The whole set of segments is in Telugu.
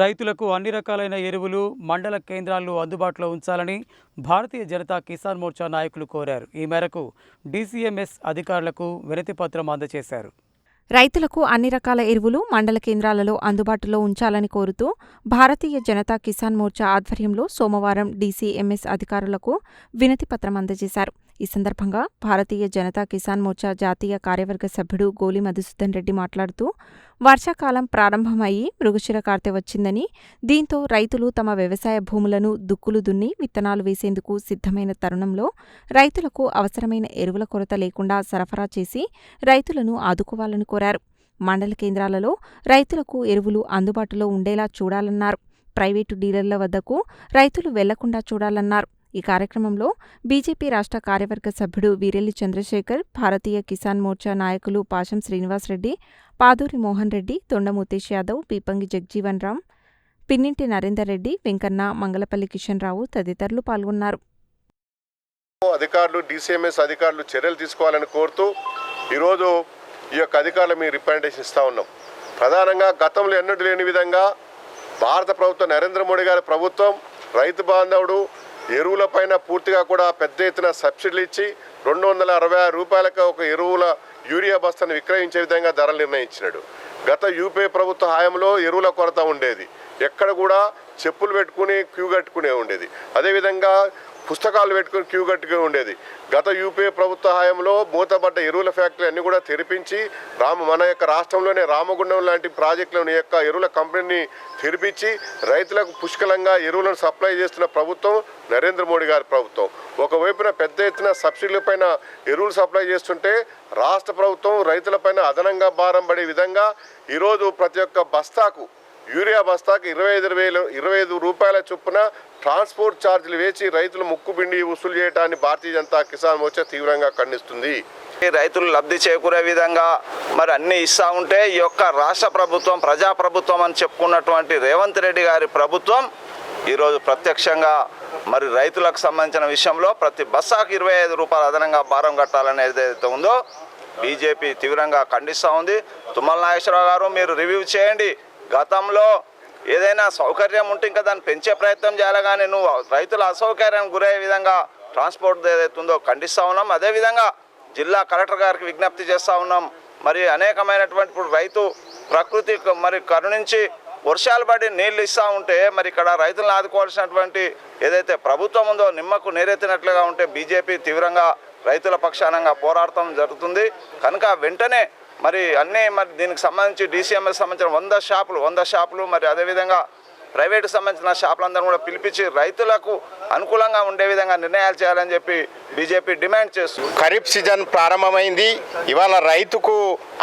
రైతులకు అన్ని రకాలైన ఎరువులు మండల కేంద్రాల్లో అందుబాటులో ఉంచాలని భారతీయ జనతా కిసాన్ మోర్చా నాయకులు కోరారు. ఈ మేరకు డీసీఎంఎస్ అధికారులకు వినతిపత్రం అందజేశారు. రైతులకు అన్ని రకాల ఎరువులు మండల కేంద్రాలలో అందుబాటులో ఉంచాలని కోరుతూ భారతీయ జనతా కిసాన్ మోర్చా ఆధ్వర్యంలో సోమవారం డీసీఎంఎస్ అధికారులకు వినతి పత్రం అందజేశారు. ఈ సందర్భంగా భారతీయ జనతా కిసాన్ మోర్చా జాతీయ కార్యవర్గ సభ్యుడు గోలి మధుసూదన్ రెడ్డి మాట్లాడుతూ వర్షాకాలం ప్రారంభమయ్యి మృగశిర కార్తె వచ్చిందని దీంతో రైతులు తమ వ్యవసాయ భూములను దుక్కులు దున్ని విత్తనాలు వేసేందుకు సిద్ధమైన తరుణంలో రైతులకు అవసరమైన ఎరువుల కొరత లేకుండా సరఫరా చేసి రైతులను ఆదుకోవాలని కోరారు. మండల కేంద్రాలలో రైతులకు ఎరువులు అందుబాటులో ఉండేలా చూడాలన్నారు. ప్రైవేటు డీలర్ల వద్దకు రైతులు వెళ్ళకుండా చూడాలన్నారు. ఈ కార్యక్రమంలో బీజేపీ రాష్ట్ర కార్యవర్గ సభ్యుడు వీరెల్లి చంద్రశేఖర్ భారతీయ కిసాన్ మోర్చా నాయకులు పాశం శ్రీనివాసరెడ్డి పాదూరి మోహన్ రెడ్డి తొండముతేష్ యాదవ్ పీపంగి జగ్జీవన్ రామ్ పిన్నింటి నరేందర్ రెడ్డి వెంకన్న మంగళపల్లి కిషన్ రావు తదితరులు పాల్గొన్నారు. అధికారులు డిసిఎంఎస్ అధికారులు చర్యలు తీసుకోవాలని కోరుతూ ఈరోజు ఈ యొక్క అధికారులు మీ రిప్రజెంటేషన్ ఇస్తూ ఉన్నాం. ప్రధానంగా గతంలో ఎన్నడూ లేని విధంగా భారత ప్రభుత్వం నరేంద్ర మోడీ గారి ప్రభుత్వం రైతు బాంధవుడు ఎరువులపైన పూర్తిగా కూడా పెద్ద ఎత్తున సబ్సిడీలు ఇచ్చి రెండు వందల అరవై ఆరు రూపాయలకు ఒక ఎరువుల యూరియా బస్తాను విక్రయించే విధంగా ధరలు నిర్ణయించినాడు. గత యూపీఏ ప్రభుత్వ హాయంలో ఎరువుల కొరత ఉండేది. ఎక్కడ కూడా చెప్పులు పెట్టుకుని క్యూ కట్టుకునే ఉండేది. అదేవిధంగా పుస్తకాలు పెట్టుకుని క్యూ కట్టుకుని ఉండేది. గత యూపీఏ ప్రభుత్వ హయాంలో మూతబడ్డ ఎరువుల ఫ్యాక్టరీ అన్ని కూడా తెరిపించి రామ మన యొక్క రాష్ట్రంలోనే రామగుండం లాంటి ప్రాజెక్టులను యొక్క ఎరువుల కంపెనీని తెరిపించి రైతులకు పుష్కలంగా ఎరువులను సప్లై చేస్తున్న ప్రభుత్వం నరేంద్ర మోడీ గారి ప్రభుత్వం. ఒకవైపున పెద్ద ఎత్తున సబ్సిడీలపైన ఎరువులు సప్లై చేస్తుంటే రాష్ట్ర ప్రభుత్వం రైతులపైన అదనంగా భారం పడే విధంగా ఈరోజు ప్రతి ఒక్క బస్తాకు యూరియా బస్తాకు ఇరవై ఐదు వేలు ఇరవై ఐదు రూపాయల చొప్పున ట్రాన్స్పోర్ట్ ఛార్జీలు వేసి రైతులు ముక్కుపిండి వసూలు చేయడాన్ని భారతీయ జనతా కిసాన్ మోర్చా తీవ్రంగా ఖండిస్తుంది. రైతులు లబ్ధి చేకూరే విధంగా మరి అన్ని ఇస్తా ఉంటే ఈ యొక్క రాష్ట్ర ప్రభుత్వం ప్రజాప్రభుత్వం అని చెప్పుకున్నటువంటి రేవంత్ రెడ్డి గారి ప్రభుత్వం ఈరోజు ప్రత్యక్షంగా మరి రైతులకు సంబంధించిన విషయంలో ప్రతి బస్సాకు ఇరవై ఐదు రూపాయలు అదనంగా భారం కట్టాలని ఏదైతే ఉందో బీజేపీ తీవ్రంగా ఖండిస్తూ ఉంది. తుమ్మల నాగేశ్వరరావు గారు మీరు రివ్యూ చేయండి. గతంలో ఏదైనా సౌకర్యం ఉంటే ఇంకా దాన్ని పెంచే ప్రయత్నం చేయాలి కానీ నువ్వు రైతుల అసౌకర్యానికి గురయ్యే విధంగా ట్రాన్స్పోర్ట్ ఏదైతే ఉందో ఖండిస్తూ ఉన్నాం. అదేవిధంగా జిల్లా కలెక్టర్ గారికి విజ్ఞప్తి చేస్తూ ఉన్నాం. మరి అనేకమైనటువంటి ఇప్పుడు రైతు ప్రకృతి మరి కరుణించి వర్షాలు పడి నీళ్ళు ఇస్తూ ఉంటే మరి ఇక్కడ రైతులను ఆదుకోవాల్సినటువంటి ఏదైతే ప్రభుత్వం ఉందో నిమ్మకు నీరెత్తినట్లుగా ఉంటే బీజేపీ తీవ్రంగా రైతుల పక్షానంగా పోరాడటం జరుగుతుంది. కనుక వెంటనే మరి అన్నీ మరి దీనికి సంబంధించి డీసీఎంఎస్ సంబంధించిన వంద షాపులు వంద షాపులు మరి అదేవిధంగా ప్రైవేటు సంబంధించిన షాపులందరూ కూడా పిలిపించి రైతులకు అనుకూలంగా ఉండే విధంగా నిర్ణయాలు చేయాలని చెప్పి బీజేపీ డిమాండ్ చేస్తుంది. ఖరీఫ్ సీజన్ ప్రారంభమైంది. ఇవాళ రైతుకు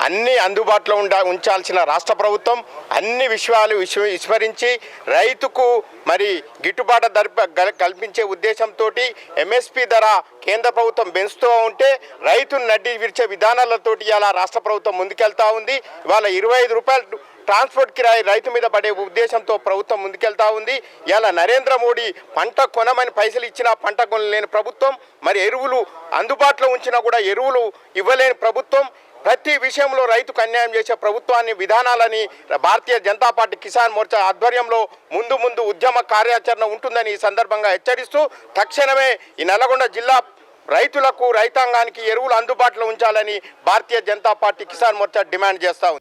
అన్ని అందుబాటులో ఉండ ఉంచాల్సిన రాష్ట్ర ప్రభుత్వం అన్ని విషయాలు విశ్వ విస్మరించి రైతుకు మరి గిట్టుబాటు ధర కల్పించే ఉద్దేశంతో ఎంఎస్పి ధర కేంద్ర ప్రభుత్వం పెంచుతూ ఉంటే రైతును నడ్డి విరిచే విధానాలతోటి ఇలా రాష్ట్ర ప్రభుత్వం ముందుకెళ్తా ఉంది. ఇవాళ ఇరవై ఐదు రూపాయలు ట్రాన్స్పోర్ట్ కిరాయి రైతు మీద పడే ఉద్దేశంతో ప్రభుత్వం ముందుకెళ్తా ఉంది. ఇలా నరేంద్ర మోడీ పంట కొనమని పైసలు ఇచ్చినా పంట కొనలేని ప్రభుత్వం. మరి ఎరువులు అందుబాటులో ఉంచినా కూడా ఎరువులు ఇవ్వలేని ప్రభుత్వం. ప్రతి విషయంలో రైతుకు అన్యాయం చేసే ప్రభుత్వాన్ని విధానాలని భారతీయ జనతా పార్టీ కిసాన్ మోర్చా ఆధ్వర్యంలో ముందు ముందు ఉద్యమ కార్యాచరణ ఉంటుందని ఈ సందర్భంగా హెచ్చరిస్తూ తక్షణమే ఈ నల్లగొండ జిల్లా రైతులకు రైతాంగానికి ఎరువులు అందుబాటులో ఉంచాలని భారతీయ జనతా పార్టీ కిసాన్ మోర్చా డిమాండ్ చేస్తా ఉంది.